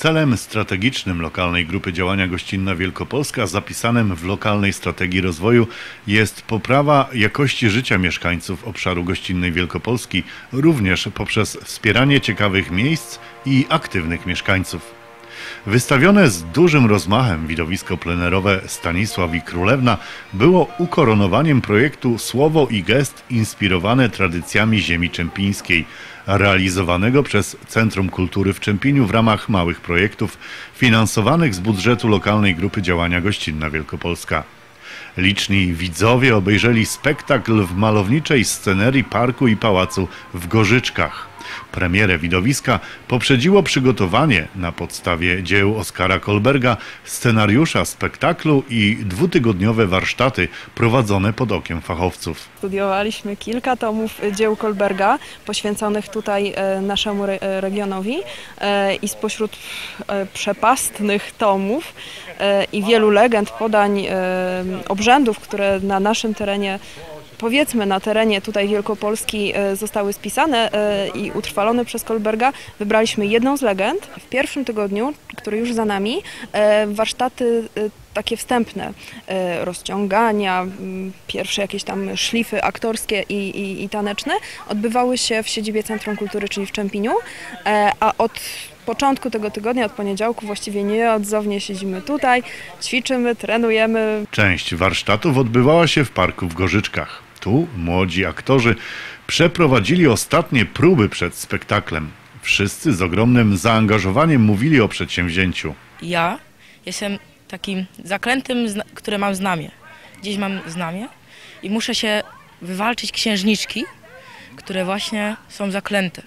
Celem strategicznym lokalnej grupy działania Gościnna Wielkopolska, zapisanym w lokalnej strategii rozwoju, jest poprawa jakości życia mieszkańców obszaru gościnnej Wielkopolski, również poprzez wspieranie ciekawych miejsc i aktywnych mieszkańców. Wystawione z dużym rozmachem widowisko plenerowe Stanisław i Królewna było ukoronowaniem projektu Słowo i Gest inspirowane tradycjami ziemi czempińskiej, realizowanego przez Centrum Kultury w Czempieniu w ramach małych projektów finansowanych z budżetu lokalnej grupy działania Gościnna Wielkopolska. Liczni widzowie obejrzeli spektakl w malowniczej scenerii parku i pałacu w Gorzyczkach. Premierę widowiska poprzedziło przygotowanie na podstawie dzieł Oskara Kolberga scenariusza spektaklu i dwutygodniowe warsztaty prowadzone pod okiem fachowców. Studiowaliśmy kilka tomów dzieł Kolberga poświęconych tutaj e, naszemu e, regionowi e, i spośród przepastnych tomów i wielu legend, podań, obrzędów, które na naszym terenie powiedzmy na terenie tutaj Wielkopolski e, zostały spisane e, i utrwalone przez Kolberga, wybraliśmy jedną z legend. W pierwszym tygodniu, który już za nami, e, warsztaty takie wstępne, rozciągania, pierwsze jakieś tam szlify aktorskie i, i, i taneczne odbywały się w siedzibie Centrum Kultury, czyli w Czempiniu, a od początku tego tygodnia, od poniedziałku właściwie nieodzownie siedzimy tutaj, ćwiczymy, trenujemy, Część warsztatów odbywała się w parku w Gorzyczkach. Tu młodzi aktorzy przeprowadzili ostatnie próby przed spektaklem. Wszyscy z ogromnym zaangażowaniem mówili o przedsięwzięciu. ja jestem takim zaklętym, które mam znamię. Gdzieś mam znamię i muszę się wywalczyć księżniczki, które właśnie są zaklęte.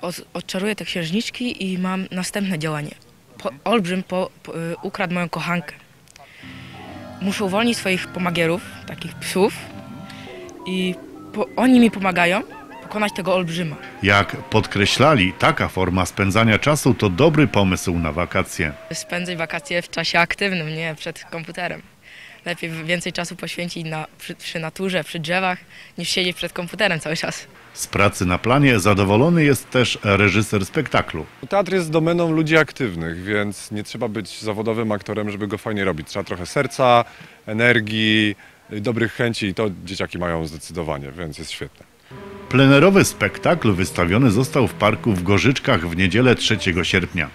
Od, odczaruję te księżniczki i mam następne działanie. Po, olbrzym po, po, ukradł moją kochankę. Muszę uwolnić swoich pomagierów, takich psów i po, oni mi pomagają pokonać tego olbrzyma. Jak podkreślali, taka forma spędzania czasu to dobry pomysł na wakacje. spędzać wakacje w czasie aktywnym, nie przed komputerem. Lepiej więcej czasu poświęcić na, przy, przy naturze, przy drzewach, niż siedzieć przed komputerem cały czas. Z pracy na planie zadowolony jest też reżyser spektaklu. Teatr jest domeną ludzi aktywnych, więc nie trzeba być zawodowym aktorem, żeby go fajnie robić. Trzeba trochę serca, energii, dobrych chęci i to dzieciaki mają zdecydowanie, więc jest świetne. Plenerowy spektakl wystawiony został w parku w Gorzyczkach w niedzielę 3 sierpnia.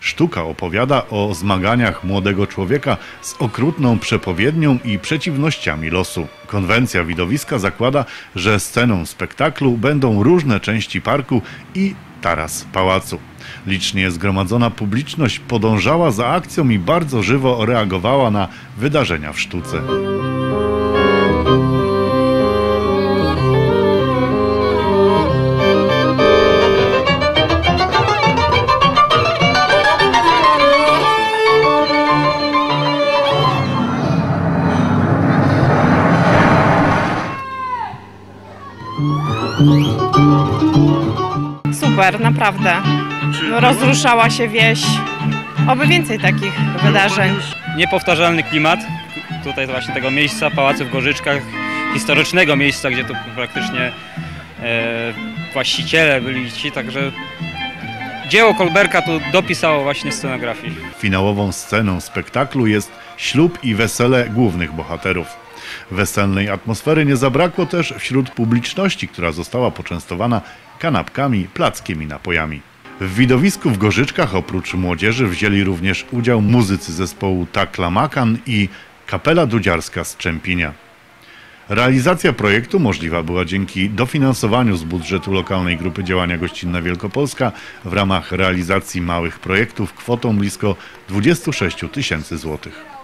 Sztuka opowiada o zmaganiach młodego człowieka z okrutną przepowiednią i przeciwnościami losu. Konwencja widowiska zakłada, że sceną spektaklu będą różne części parku i taras pałacu. Licznie zgromadzona publiczność podążała za akcją i bardzo żywo reagowała na wydarzenia w sztuce. Super, naprawdę. Rozruszała się wieś. Oby więcej takich wydarzeń. niepowtarzalny klimat tutaj właśnie tego miejsca, pałacu w Gorzyczkach, historycznego miejsca, gdzie tu praktycznie e, właściciele byli ci, także dzieło Kolberka tu dopisało właśnie scenografii. Finałową sceną spektaklu jest ślub i wesele głównych bohaterów. Weselnej atmosfery nie zabrakło też wśród publiczności, która została poczęstowana kanapkami, plackiem i napojami. W widowisku w Gorzyczkach oprócz młodzieży wzięli również udział muzycy zespołu Takla Makan i kapela dudziarska z Czempinia. Realizacja projektu możliwa była dzięki dofinansowaniu z budżetu lokalnej grupy działania Gościnna Wielkopolska w ramach realizacji małych projektów kwotą blisko 26 tysięcy złotych.